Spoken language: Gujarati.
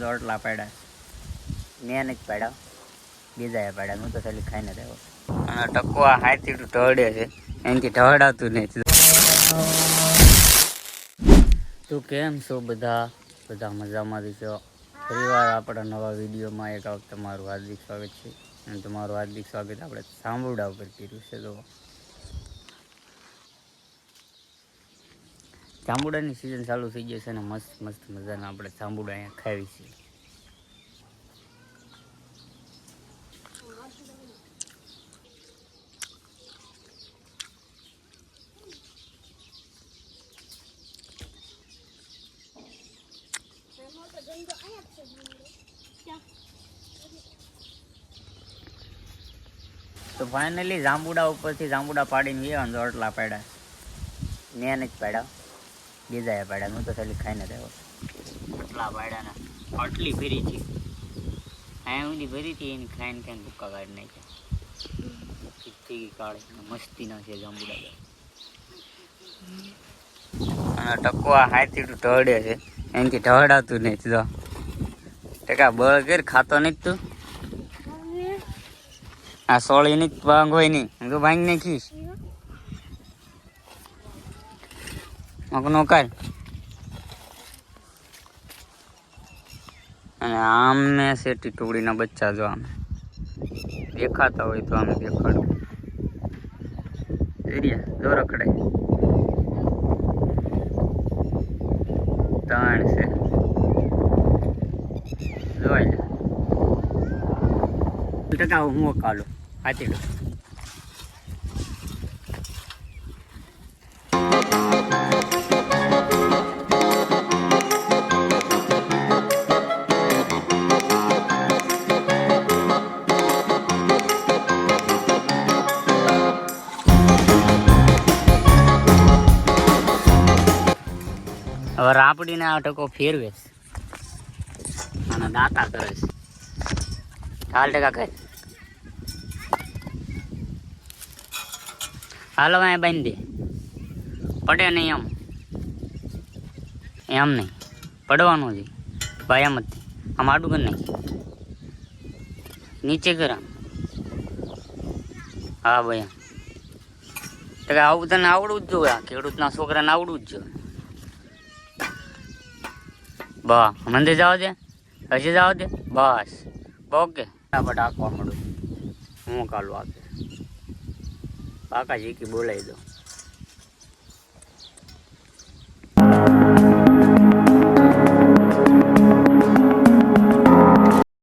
રોટલા પાડ્યા. મેં નથી પાડ્યા. બીજા પાડ્યા. હું તો ખાલી ખાઈને રહ્યો અને ટકવા હાથી ઢળે છે. એનાથી ઢળાતું નથી. તું કેમ છો બધા? બધા મજામાં છો ફરીવાર આપણા નવા વિડીયોમાં એક વખત તમારું હાર્દિક સ્વાગત છે. અને તમારું હાર્દિક સ્વાગત આપણે સાંભળવા ઉપર કર્યું છે તો જાંબુડાની સિઝન ચાલુ થઈ જશે ને મસ્ત મસ્ત મજાના આપણે જાંબુડા અહીંયા ખાવી છીએ. તો ફાઇનલી જાંબુડા ઉપરથી જાંબુડા પાડીને ગયા રોટલા પાડ્યા. મેં નથી પાડ્યા. બીજા પાડ્યા હું તો ખાલી ખાઈને જ આવ્યો રોટલા પાડ્યા ને આટલી ભરી છે. અહીંયા સુધી ભરી હતી એની ખાઈને ખાઈને ભૂક્કા કાઢી નાખ્યા. ચીથી કાઢે મસ્તીના છે જાંબુડા ટકવા હાથી ઢળે છે. એનથી ઢળાતું નહીં તો. ટકા બળ કર ખાતો નથી તું? આ સોળી ની ભાંગ હોય નહીં હું તો ભાંગ નાખીશ. મગનો કર અને આમ ને છે ટીટુડીના બચ્ચા જો આમ દેખાતા હોય તો આમ દેખાડું. એરિયા જો રખડાય ત્રણ છે. જોઈ લે. ટકા હું કાલો હાથી હવે રાપડીને આ ટકો ફેરવે છે. અને દાતા કરે છે. ટકા કર હાલો અહીંયા બાંધી પડે નહીં એમ એમ નહીં. પડવાનું છે. ભાઈ એમ જ આમ આડું કર નહીં નીચે કર હા ભાઈ એમ તો કે આવું તને આવડવું જ જોઈએ. ખેડૂતના છોકરાને આવડવું જ જોઈએ. બા, મંદિર જવા દે હજી જાવ દે બસ. ઓકે. ફટાફટ આંકવા મળું હું કાલું આપે કાકાજી જીકી બોલાવી દો.